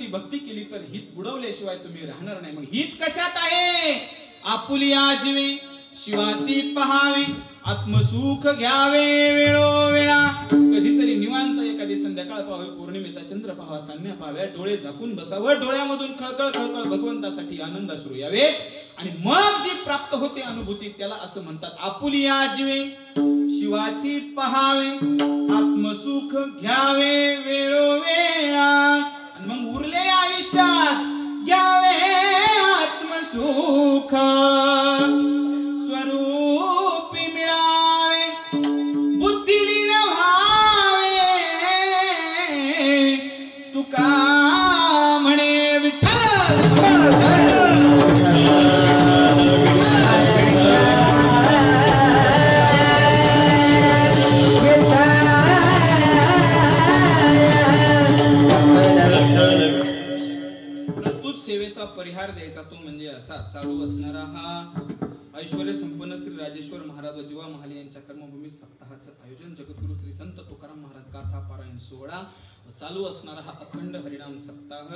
अनुभूती भक्ती केली तर हित बुडवल्याशिवाय तुम्ही राहणार नाही. मग हित कशात आहे? आपुली जीवे शिवासी पहावे आत्मसुख घ्यावे वेळोवेळा. कधीतरी निवांत एखादी संध्याकाळ पाहावी पौर्णिमेचा चंद्र पाहावा चांदण्या पाहाव्या डोळे झाकून बसावं डोळ्यामधून खळखळ खळखळ भगवंतासाठी आनंद असू यावे. आणि मग जी प्राप्त होते अनुभूती त्याला असं म्हणतात आपुली जीवे शिवासी पहावे आत्मसुख घ्यावे वेळोवेळा. मग उरले आयुष्यात चालू असणारा हा ऐश्वर संपन्न श्री राजेश्वर महाराज व जीवा महाले यांच्या कर्मभूमीत सप्ताहाचं आयोजन. जगद्गुरु श्री संत तुकाराम महाराज गाथा पारायण सोहळा व चालू असणारा हा अखंड हरिणाम सप्ताह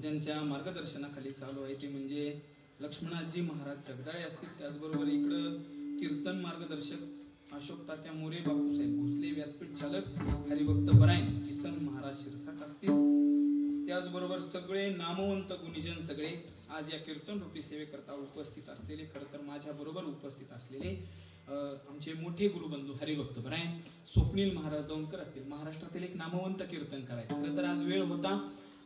ज्यांच्या मार्गदर्शनाखाली चालू आहे. ते म्हणजे लक्ष्मणाजी महाराज जगदाळे असतील. त्याचबरोबर इकडं कीर्तन मार्गदर्शक अशोक तात्या मोरे बापूसाहेब भोसले व्यासपीठ चालक हरिभक्त परायण किसन महाराज शिरसाट असतील. त्याचबरोबर सगळे नामवंत गुणीजन सगळे आज या कीर्तन रूपी सेवेकरता उपस्थित असलेले खरं तर माझ्याबरोबर उपस्थित असलेले आमचे मोठे गुरुबंधू हरिभक्त भरायन स्वप्नील महाराज दौंडकर असतील. महाराष्ट्रातील एक नामवंत कीर्तन करायचे खरं तर आज वेळ होता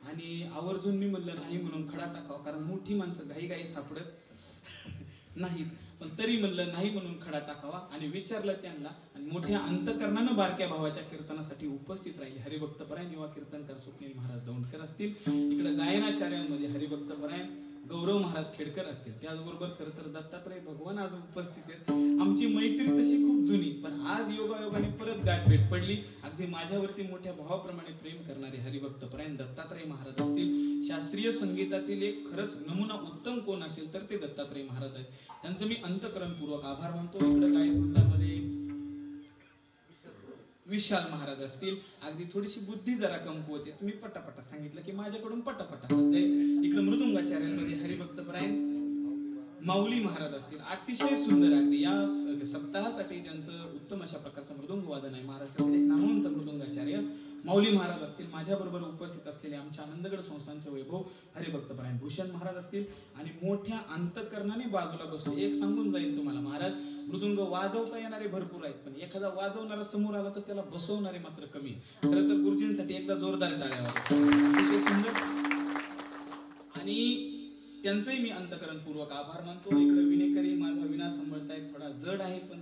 आणि आवर्जून मी म्हणलं नाही म्हणून खडा टाकावा कारण मोठी माणसं घाई घाई सापडत नाहीत. पण तरी म्हणलं नाही म्हणून खडा टाकावा आणि विचारलं त्यांना आणि मोठ्या अंतकरणानं बारक्या भावाच्या कीर्तनासाठी उपस्थित राहिले हरिभक्त परायण युवा कीर्तनकार स्वप्नील महाराज दौंडकर असतील. इकडे गायनाचार्यांमध्ये हरिभक्त परायण गौरव महाराज खेडकर असतील. त्याचबरोबर खरं तर दत्तात्रय भगवान आज उपस्थित आहेत. आमची मैत्री तशी खूप जुनी पण आज योगायोगाने परत गाठभेट पडली. अगदी माझ्यावरती मोठ्या भावाप्रमाणे प्रेम करणारे हरिभक्त परायण दत्तात्रय महाराज असतील. शास्त्रीय संगीतातील एक खरंच नमुना उत्तम कोण असेल तर ते दत्तात्रय महाराज आहेत. त्यांचं मी अंतकरणपूर्वक आभार मानतो. इकडे गायकवृंदामध्ये विशाल महाराज असतील अगदी थोडीशी बुद्धी जरा कमकुवते तुम्ही पटापटा सांगितलं की माझ्याकडून पटापटा होत जाईल. इकडे मृदुंगाचार्यांमध्ये हरिभक्त परायण माऊली महाराज असतील. अतिशय सुंदर अगदी. या सप्ताहासाठी ज्यांचं उत्तम अशा प्रकारचं मृदुंग वादन आहे महाराष्ट्रातील एक नामवंत मृदुंगाचार्य माऊली महाराज असतील. माझ्याबरोबर उपस्थित असलेले आमच्या आनंदगड संस्थांचे वैभव हरिभक्त परायण भूषण महाराज असतील. आणि मोठ्या अंतकरणाने बाजूला बसले. एक सांगून जाईल तुम्हाला महाराज मृदुंग वाजवता येणारे भरपूर आहेत पण एखादा वाजवणारा समोर आला तर त्याला बसवणारे मात्र कमी खर तर गुरुजींसाठी एकदा जोरदार टाळ्या सुंदर. आणि त्यांचंही मी अंतकरणपूर्वक आभार मानतो. इकडे विनेकरी माझा विना सांभाळतायत थोडा जड आहे पण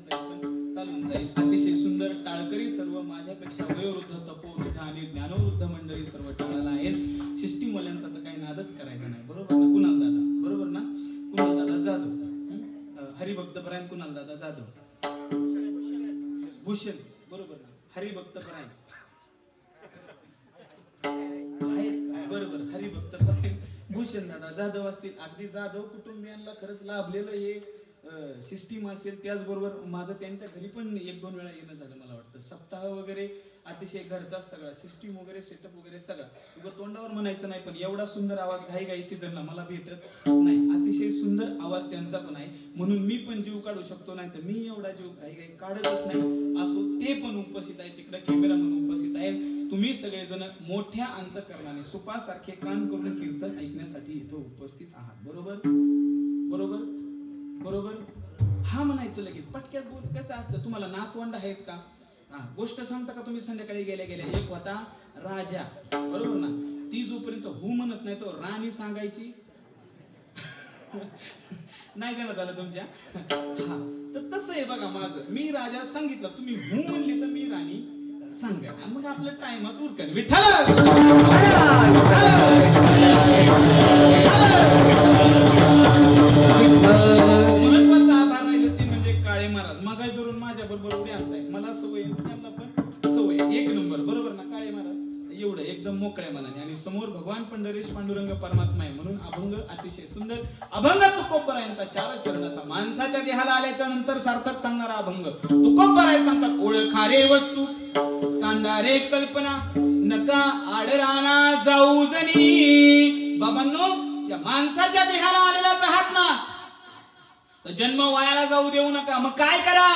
चालून जाईल. अतिशय सुंदर टाळकरी सर्व माझ्यापेक्षा वयोवृद्ध तपोवृद्ध आणि ज्ञानवृद्ध मंडळी सर्व टाळाला आहेत. शिष्टीमल्यांचा तर काही नादच करायचा नाही बरोबर? हरिभक्त परायण कुणाल दादा? जाधव. भूषण. बरोबर. हरिभक्त परायण बरोबर. हरिभक्त परायण भूषण दादा जाधव असतील. अगदी जाधव कुटुंबियांना खरंच लाभलेलं हे सिस्टीम असेल. त्याचबरोबर माझं त्यांच्या घरी पण एक दोन वेळा येणं झालं मला वाटतं. सप्ताह वगैरे अतिशय घरचा सगळा सिस्टीम वगैरे सेटअप वगैरे सगळा. उगं तोंडावर म्हणायचं नाही पण एवढा सुंदर आवाज घाई घाई सीझनला मला भेटत नाही. अतिशय सुंदर आवाज त्यांचा पण आहे. म्हणून मी पण जीव काढू शकतो नाही तर मी एवढा जीव घाई घाई काढतच नाही. असो ते पण उपस्थित आहेत तिकडे कॅमेरा म्हणून उपस्थित आहेत. तुम्ही सगळेजण मोठ्या अंतकरणाने सुपासारखे कान करून कीर्तन ऐकण्यासाठी इथं उपस्थित आहात. बरोबर? बरोबर? बरोबर? हा म्हणायचं लगेच. पटक्यात बोल कसं असतं? तुम्हाला नातवंड आहेत का? हा गोष्ट सांगता का तुम्ही? संध्याकाळी गेल्या गेल्या एक होता राजा. बरोबर ना? ती जोपर्यंत हू म्हणत नाही तो राणी सांगायची. नाही देण्यात आलं तुमच्या? हा तर तसं आहे बघा माझं. मी राजा सांगितलं तुम्ही हू म्हणली तर मी राणी सांगा. मग आपलं टायमात उरकन विठ्ठल! परमात्मा आहे. म्हणून अभंग अतिशय सुंदर. अभंग तुकोबरायांचा चार चरणाचा माणसाच्या देहाला आल्याच्यानंतर सार्थक सांगणारा अभंग. तुकोबराय सांगतात ओळखा रे वस्तू सांडा रे कल्पना नका आडराना जाऊ जनी. बाबांनो या माणसाच्या देहाला आलेलाच आहात ना? तर जन्म वायाला जाऊ देऊ नका. मग काय करा?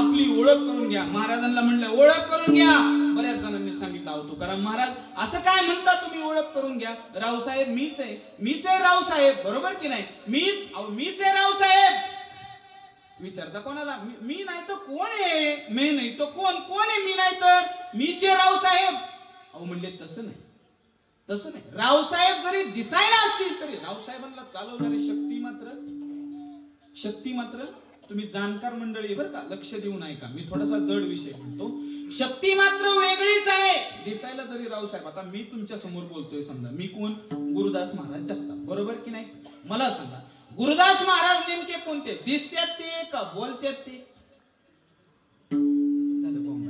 आपली ओळख करून घ्या. महाराजांना म्हणलं ओळख करून घ्या. बऱ्याच जणांनी सांगितलं अहो तुकाराम महाराज असं काय म्हणता तुम्ही? ओळख करून घ्या. रावसाहेब मीच आहे. मीच आहे रावसाहेब बरोबर की नाही? मीच अहो मीच आहे रावसाहेब विचारता कोणाला? मी नाही तर कोण आहे? मी नाही तर कोण? कोण आहे मी नाही तर? मीच आहे रावसाहेब अहो म्हणले तसं नाही. तसं नाही. रावसाहेब जरी दिसायला असतील तरी रावसाहेबांना चालवणारी शक्ती मात्र शक्ती मात्र तुम्ही जाणकार मंडळी बरं का? लक्ष देऊन ऐका. मी थोडासा जड विषय म्हणतो. शक्ती मात्र वेगळीच आहे. दिसायला जरी रावसाहेब आता मी तुमच्यासमोर बोलतोय समजा. मी कोण? गुरुदास महाराज जगताप. बरोबर की नाही? मला सांगा गुरुदास महाराज नेमके कोणते? दिसतात ते का बोलतात ते? झालं कोण?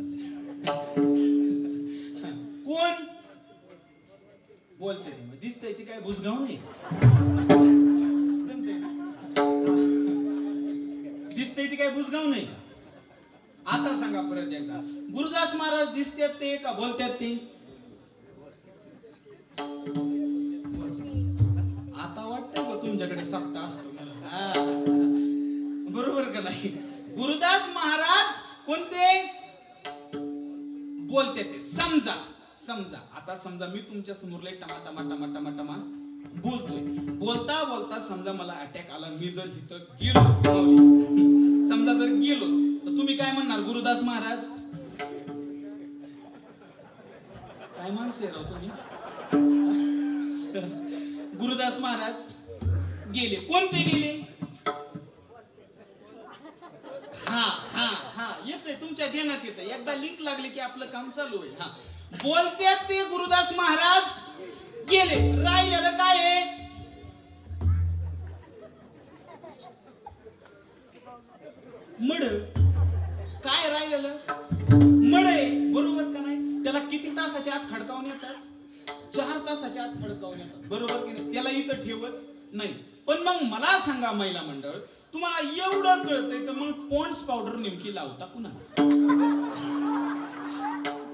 बोलते दिसतंय ती काय भुसगाव नाही जमतंय ती दिसतंय काय भुसगाव नाही आता सांगा परत एकदा. गुरुदास महाराज दिसतात ते का बोलतात ते? आता वाटतं का तुमच्याकडे सप्ताह असतो बरोबर का नाही? गुरुदास महाराज कोणते? बोलते ते. समजा समजा. आता समजा मी तुमच्यासमोर लय टमा टमा टमा टमा टमा बोलतोय. बोलता बोलता समजा मला अटॅक आला. मी जर इथं गेलो समजा जर गेलोच तुम्ही काय म्हणणार गुरुदास महाराज? काय माणसे राव तुम्ही? गुरुदास महाराज गेले. कोणते गेले? हा हा हा. येतंय तुमच्या ध्यानात येत एकदा लिंक लागली की आपलं काम चालू आहे हा. बोलत्यात ते गुरुदास महाराज गेले. राहिलेलं काय आहे? मड. काय राहिलेलं? मळे. बरोबर का नाही? त्याला किती तासाच्या आत खडकावून येतात? चार तासाच्या आत खडकावून येतात. बरोबर की नाही? त्याला इथं ठेवत नाही. पण मग मला सांगा महिला मंडळ तुम्हाला एवढं कळतंय तर मग पॉन्ड्स पावडर नेमकी लावता पुन्हा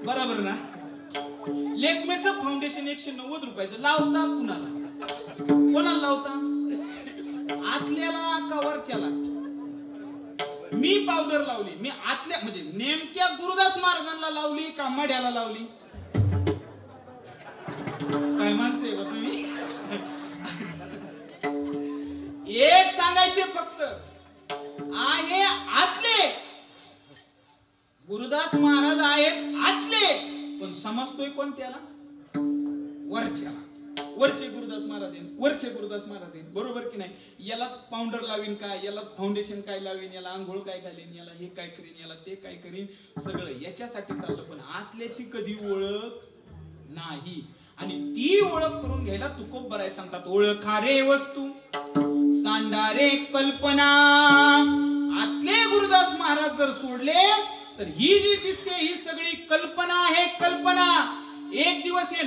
बरोबर ना? लेकमेच फाउंडेशन एकशे नव्वद रुपयाचं लावता कुणाला? कोणाला लावता? आतल्याला का वरच्याला? मी पावडर लावली. मी आतल्या म्हणजे नेमक्या गुरुदास महाराजांना लावली का मड्याला लावली? काय माणसं आहे तुम्ही? एक सांगायचे फक्त आहे आतले. गुरुदास महाराज आहेत आतले. पण समजतोय कोणत्याला? वरच्याला. वरचे गुरुदास महाराज आहेत वरचे गुरुदास महाराज आहेत बरोबर की नाही? यालाच पावडर लावीन काय यालाच फाउंडेशन काय लावीन याला आंघोळ काय घालीन याला हे काय करीन याला ते काय करीन सगळं याच्यासाठी चाललं. पण आतल्याची कधी ओळख नाही. आणि ती ओळख करून घ्यायला तुकोप बराय सांगतात ओळखा रे वस्तू सांडारे कल्पना. आतले गुरुदास महाराज जर सोडले तर ही जी दिसते ही सगळी कल्पना आहे कल्पना. एक दिवस हे